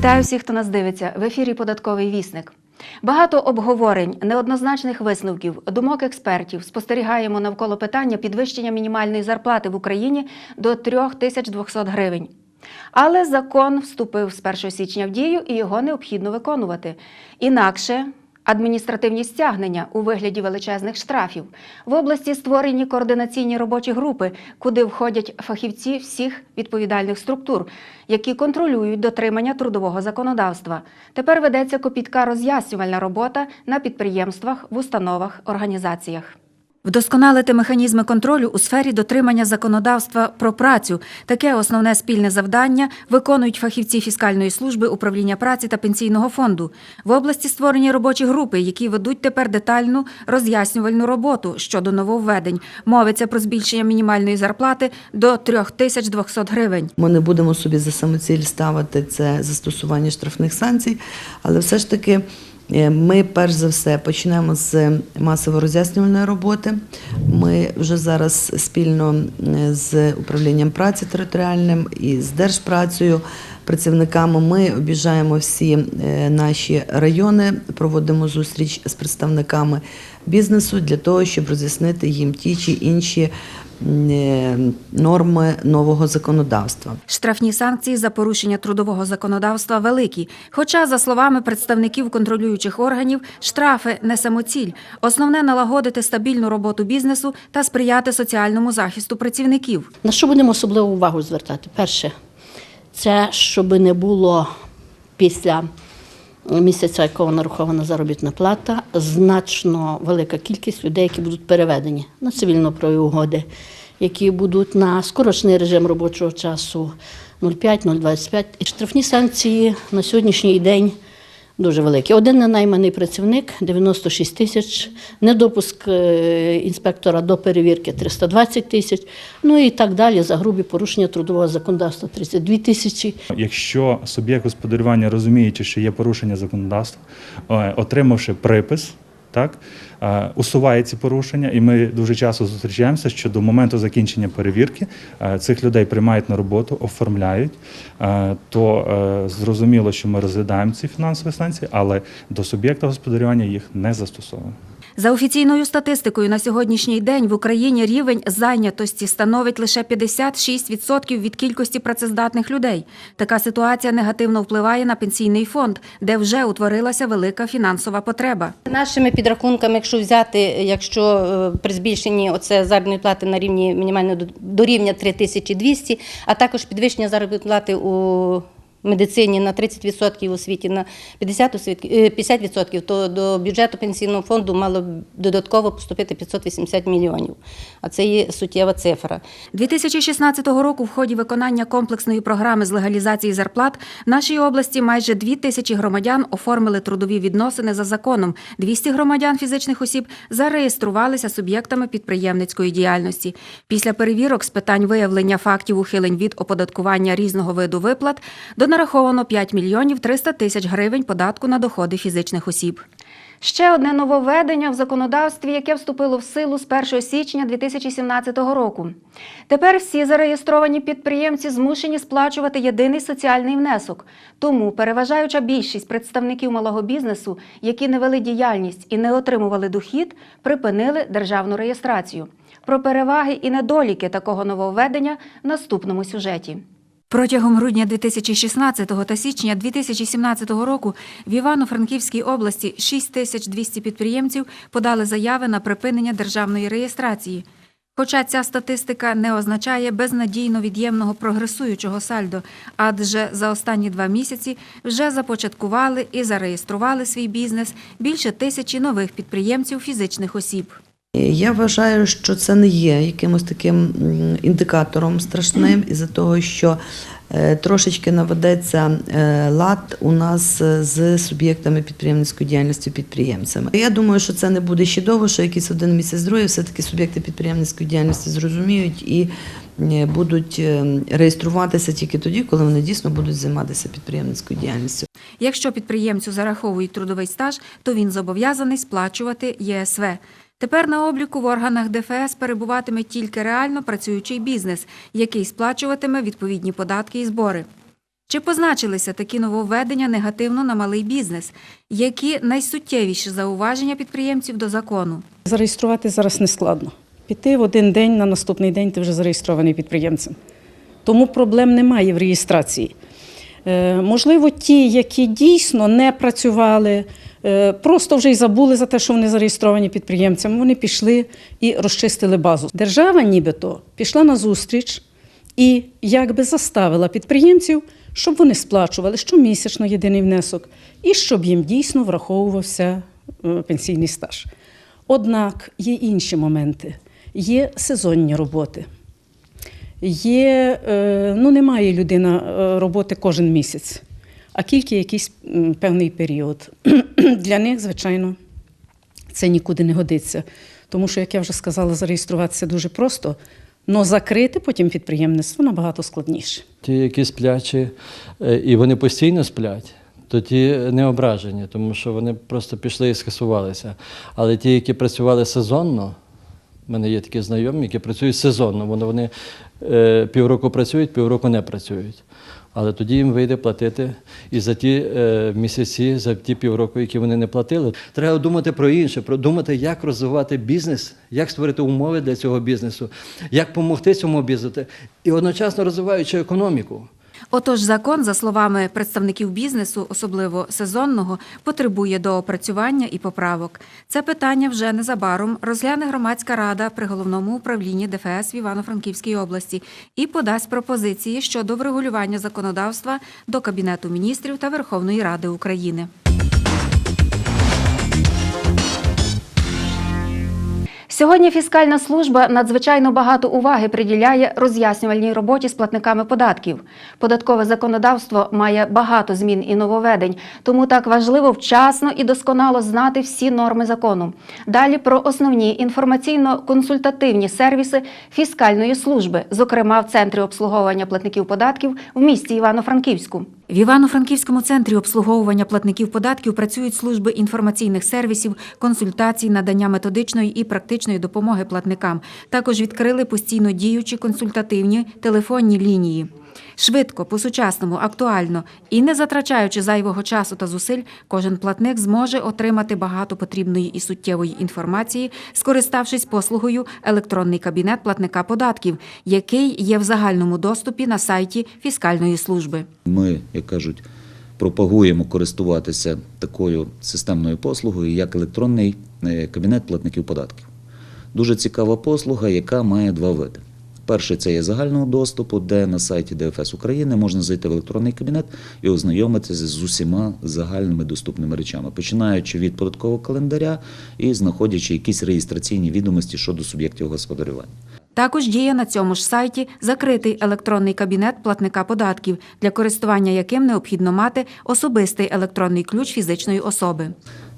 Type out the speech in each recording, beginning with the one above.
Вітаю всіх, хто нас дивиться в ефірі Податковий вісник. Багато обговорень, неоднозначних висновків, думок експертів спостерігаємо навколо питання підвищення мінімальної зарплати в Україні до 3200 гривень. Але закон вступив з 1 січня в дію і його необхідно виконувати. Інакше адміністративні стягнення у вигляді величезних штрафів. В області створені координаційні робочі групи, куди входять фахівці всіх відповідальних структур, які контролюють дотримання трудового законодавства. Тепер ведеться копітка роз'яснювальна робота на підприємствах, в установах, організаціях. Вдосконалити механізми контролю у сфері дотримання законодавства про працю. Таке основне спільне завдання виконують фахівці фіскальної служби управління праці та пенсійного фонду. В області створені робочі групи, які ведуть тепер детальну роз'яснювальну роботу щодо нововведень. Мовиться про збільшення мінімальної зарплати до 3200 гривень. Ми не будемо собі за самоціль ставити це застосування штрафних санкцій, але все ж таки. Е, Ми перш за все почнемо з масово роз'яснювальної роботи. Ми вже зараз спільно е, з управлінням праці територіальним і з держпрацею, працівниками. Ми обіжаємо всі е, наші райони, проводимо зустріч з представниками бізнесу для того, щоб роз'яснити їм ті чи інші е, норми нового законодавства. Штрафні санкції за порушення трудового законодавства великі. Хоча, за словами представників контролюючих органів, штрафи не самоціль. Основне налагодити стабільну роботу бізнесу та сприяти соціальному захисту працівників. На що будемо особливу увагу звертати? Перше, це щоб не було після місяця, якого нарахована заробітна плата, значно велика кількість людей, які будуть переведені на цивільно-правові угоди, які будуть на скорочений режим робочого часу 0,5-0,25. І штрафні санкції на сьогоднішній день дуже великі. Один ненайманий працівник 96 тисяч, недопуск е, інспектора до перевірки 320 тисяч, ну і так далі за грубі порушення трудового законодавства 32 тисячі. Якщо суб'єкт господарювання розуміючи, що є порушення законодавства, е, отримавши припис, так усуває ці порушення, і ми дуже часто зустрічаємося, що до моменту закінчення перевірки цих людей приймають на роботу, оформляють. То е, зрозуміло, що ми розглядаємо ці фінансові санкції, але до суб'єкта господарювання їх не застосовуємо. За офіційною статистикою, на сьогоднішній день в Україні рівень зайнятості становить лише 56% від кількості працездатних людей. Така ситуація негативно впливає на пенсійний фонд, де вже утворилася велика фінансова потреба. Нашими підрахунками, якщо взяти, якщо е, при збільшенні оце заробітної плати на рівні мінімального до- до рівня 3200, а також підвищення заробітної плати у медицині на 30%, у освіті на 50%, е, 50%, то до бюджету пенсійного фонду мало додатково поступити 580 мільйонів. А це є суттєва цифра. 2016 року в ході виконання комплексної програми з легалізації зарплат в нашій області майже 2 тисячі громадян оформили трудові відносини за законом. 200 громадян фізичних осіб зареєструвалися суб'єктами підприємницької діяльності. Після перевірок з питань виявлення фактів ухилень від оподаткування різного виду виплат донараховано 5 мільйонів 300 тисяч гривень податку на доходи фізичних осіб. Ще одне нововведення в законодавстві, яке вступило в силу з 1 січня 2017 року. Тепер всі зареєстровані підприємці змушені сплачувати єдиний соціальний внесок. Тому переважаюча більшість представників малого бізнесу, які не вели діяльність і не отримували дохід, припинили державну реєстрацію. Про переваги і недоліки такого нововведення в наступному сюжеті. Протягом грудня 2016 та січня 2017 року в Івано-Франківській області 6200 підприємців подали заяви на припинення державної реєстрації. Хоча ця статистика не означає безнадійно від'ємного прогресуючого сальдо, адже за останні два місяці вже започаткували і зареєстрували свій бізнес більше тисячі нових підприємців фізичних осіб. Я вважаю, що це не є якимось таким індикатором страшним, із-за того, що е, трошечки наведеться е, лад у нас е, з суб'єктами підприємницької діяльності підприємцями. Я думаю, що це не буде ще довго, що якийсь один місяць другий все-таки суб'єкти підприємницької діяльності зрозуміють і е, будуть е, реєструватися тільки тоді, коли вони дійсно будуть займатися підприємницькою діяльністю. Якщо підприємцю зараховують трудовий стаж, то він зобов'язаний сплачувати ЄСВ. Тепер на обліку в органах ДФС перебуватиме тільки реально працюючий бізнес, який сплачуватиме відповідні податки і збори. Чи позначилися такі нововведення негативно на малий бізнес? Які найсуттєвіші зауваження підприємців до закону? Зареєструвати зараз не складно. Піти в один день, на наступний день ти вже зареєстрований підприємцем. Тому проблем немає в реєстрації. Е, можливо, ті, які дійсно не працювали, просто вже й забули за те, що вони зареєстровані підприємцями, вони пішли і розчистили базу. Держава нібито пішла на зустріч і якби заставила підприємців, щоб вони сплачували щомісячно єдиний внесок і щоб їм дійсно враховувався е, пенсійний стаж. Однак є інші моменти, є сезонні роботи. Є, е, ну, не має людина е, роботи кожен місяць, а тільки якийсь певний період. Для них, звичайно, це нікуди не годиться. Тому що, як я вже сказала, зареєструватися дуже просто, але закрити потім підприємництво набагато складніше. Ті, які сплячі, е, і вони постійно сплять, то ті не ображені, тому що вони просто пішли і скасувалися. Але ті, які працювали сезонно, в мене є такі знайомі, які працюють сезонно, вони, вони е, півроку працюють, півроку не працюють. Але тоді їм вийде платити і за ті е, місяці, за ті півроку, які вони не платили. Треба думати про інше, про думати, як розвивати бізнес, як створити умови для цього бізнесу, як допомогти цьому бізнесу, і одночасно розвиваючи економіку. Отож, закон, за словами представників бізнесу, особливо сезонного, потребує доопрацювання і поправок. Це питання вже незабаром розгляне громадська рада при головному управлінні ДФС в Івано-Франківській області і подасть пропозиції щодо врегулювання законодавства до Кабінету міністрів та Верховної Ради України. Сьогодні фіскальна служба надзвичайно багато уваги приділяє роз'яснювальній роботі з платниками податків. Податкове законодавство має багато змін і нововведень, тому так важливо вчасно і досконало знати всі норми закону. Далі про основні інформаційно-консультативні сервіси фіскальної служби, зокрема в центрі обслуговування платників податків в місті Івано-Франківську. В Івано-Франківському центрі обслуговування платників податків працюють служби інформаційних сервісів, консультацій, надання методичної і практичної допомоги платникам. Також відкрили постійно діючі консультативні телефонні лінії. Швидко, по-сучасному, актуально і не затрачаючи зайвого часу та зусиль, кожен платник зможе отримати багато потрібної і суттєвої інформації, скориставшись послугою електронний кабінет платника податків, який є в загальному доступі на сайті фіскальної служби. Ми, як кажуть, пропагуємо користуватися такою системною послугою, як електронний е, кабінет платників податків. Дуже цікава послуга, яка має два види. Перший це є загального доступу, де на сайті ДФС України можна зайти в електронний кабінет і ознайомитися з усіма загальними доступними речами, починаючи від податкового календаря і знаходячи якісь реєстраційні відомості щодо суб'єктів господарювання. Також діє на цьому ж сайті закритий електронний кабінет платника податків, для користування яким необхідно мати особистий електронний ключ фізичної особи.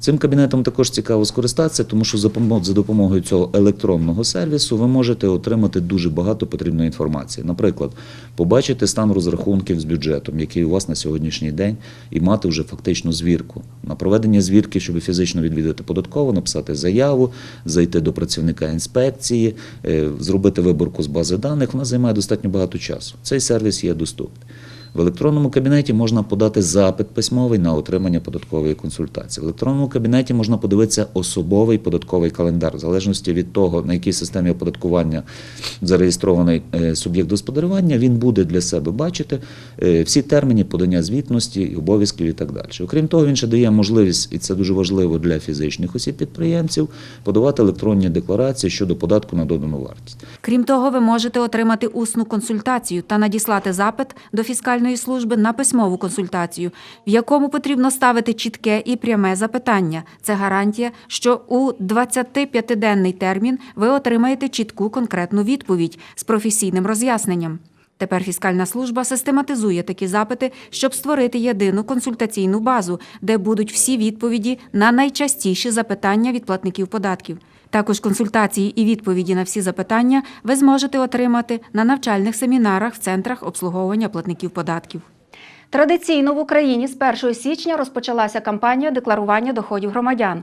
Цим кабінетом також цікаво скористатися, тому що за допомогою цього електронного сервісу ви можете отримати дуже багато потрібної інформації. Наприклад, побачити стан розрахунків з бюджетом, який у вас на сьогоднішній день, і мати вже фактично звірку. На проведення звірки, щоб фізично відвідати податково, написати заяву, зайти до працівника інспекції, е, зробити виборку з бази даних, вона займає достатньо багато часу. Цей сервіс є доступний. В електронному кабінеті можна подати запит письмовий на отримання податкової консультації. В електронному кабінеті можна подивитися особовий податковий календар, в залежності від того, на якій системі оподаткування зареєстрований е, суб'єкт господарювання, він буде для себе бачити е, всі терміни подання звітності, обов'язків і так далі. Окрім того, він ще дає можливість, і це дуже важливо для фізичних осіб підприємців, подавати електронні декларації щодо податку на додану вартість. Крім того, ви можете отримати усну консультацію та надіслати запит до фіскальної служби на письмову консультацію, в якому потрібно ставити чітке і пряме запитання. Це гарантія, що у 25-денний термін ви отримаєте чітку конкретну відповідь з професійним роз'ясненням. Тепер фіскальна служба систематизує такі запити, щоб створити єдину консультаційну базу, де будуть всі відповіді на найчастіші запитання від платників податків. Також консультації і відповіді на всі запитання ви зможете отримати на навчальних семінарах в центрах обслуговування платників податків. Традиційно в Україні з 1 січня розпочалася кампанія декларування доходів громадян.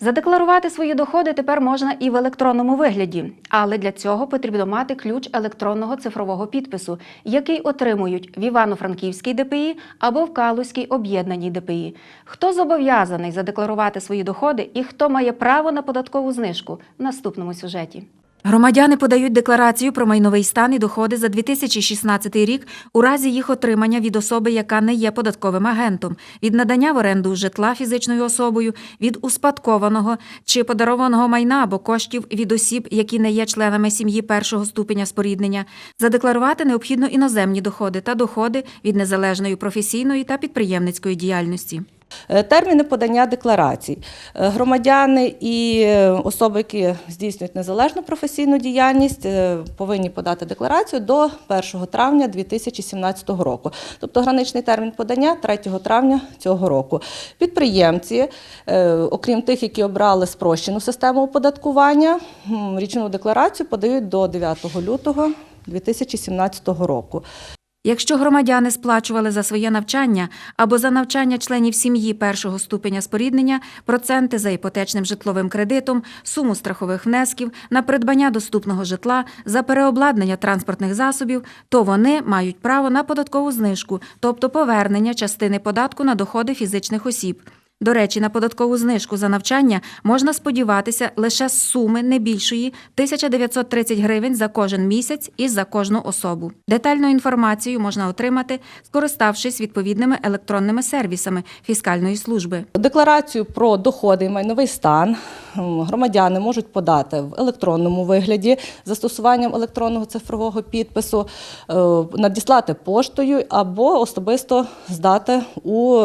Задекларувати свої доходи тепер можна і в електронному вигляді, але для цього потрібно мати ключ електронного цифрового підпису, який отримують в Івано-Франківській ДПІ або в Калузькій об'єднаній ДПІ. Хто зобов'язаний задекларувати свої доходи і хто має право на податкову знижку в наступному сюжеті. Громадяни подають декларацію про майновий стан і доходи за 2016 рік у разі їх отримання від особи, яка не є податковим агентом, від надання в оренду житла фізичною особою, від успадкованого чи подарованого майна або коштів від осіб, які не є членами сім'ї першого ступеня споріднення. Задекларувати необхідно іноземні доходи та доходи від незалежної професійної та підприємницької діяльності. Е, Терміни подання декларацій. Е, Громадяни і е, особи, які здійснюють незалежну професійну діяльність, повинні подати декларацію до 1 травня 2017 року. Тобто граничний термін подання 3 травня цього року. Підприємці, окрім тих, які обрали спрощену систему оподаткування, річну декларацію подають до 9 лютого 2017 року. Якщо громадяни сплачували за своє навчання або за навчання членів сім'ї першого ступеня споріднення, проценти за іпотечним житловим кредитом, суму страхових внесків на придбання доступного житла, за переобладнання транспортних засобів, то вони мають право на податкову знижку, тобто повернення частини податку на доходи фізичних осіб. До речі, на податкову знижку за навчання можна сподіватися лише з суми не більшої 1930 гривень за кожен місяць і за кожну особу. Детальну інформацію можна отримати, скориставшись відповідними електронними сервісами фіскальної служби. Декларацію про доходи і майновий стан громадяни можуть подати в електронному вигляді застосуванням електронного цифрового підпису, е, надіслати поштою або особисто здати у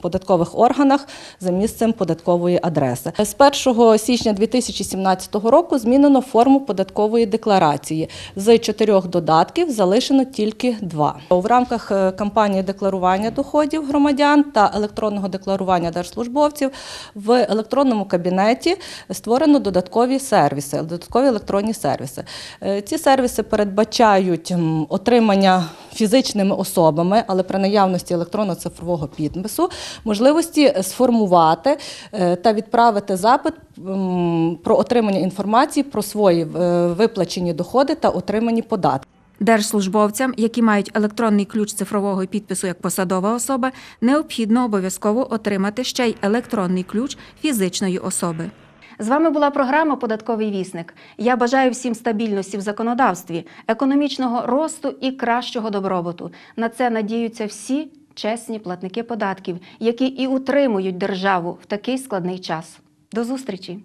податкових органах за місцем податкової адреси. З 1 січня 2017 року змінено форму податкової декларації. З чотирьох додатків залишено тільки два. В рамках е, кампанії декларування доходів громадян та електронного декларування держслужбовців в електронному кабінеті створено додаткові сервіси, додаткові електронні сервіси. Е, Ці сервіси передбачають отримання фізичними особами, але при наявності електронно цифрового підпису, можливості сформувати е, та відправити запит про отримання інформації про свої е, виплачені доходи та отримані податки. Держслужбовцям, які мають електронний ключ цифрового підпису як посадова особа, необхідно обов'язково отримати ще й електронний ключ фізичної особи. З вами була програма Податковий вісник. Я бажаю всім стабільності в законодавстві, економічного росту і кращого добробуту. На це надіються всі чесні платники податків, які і утримують державу в такий складний час. До зустрічі!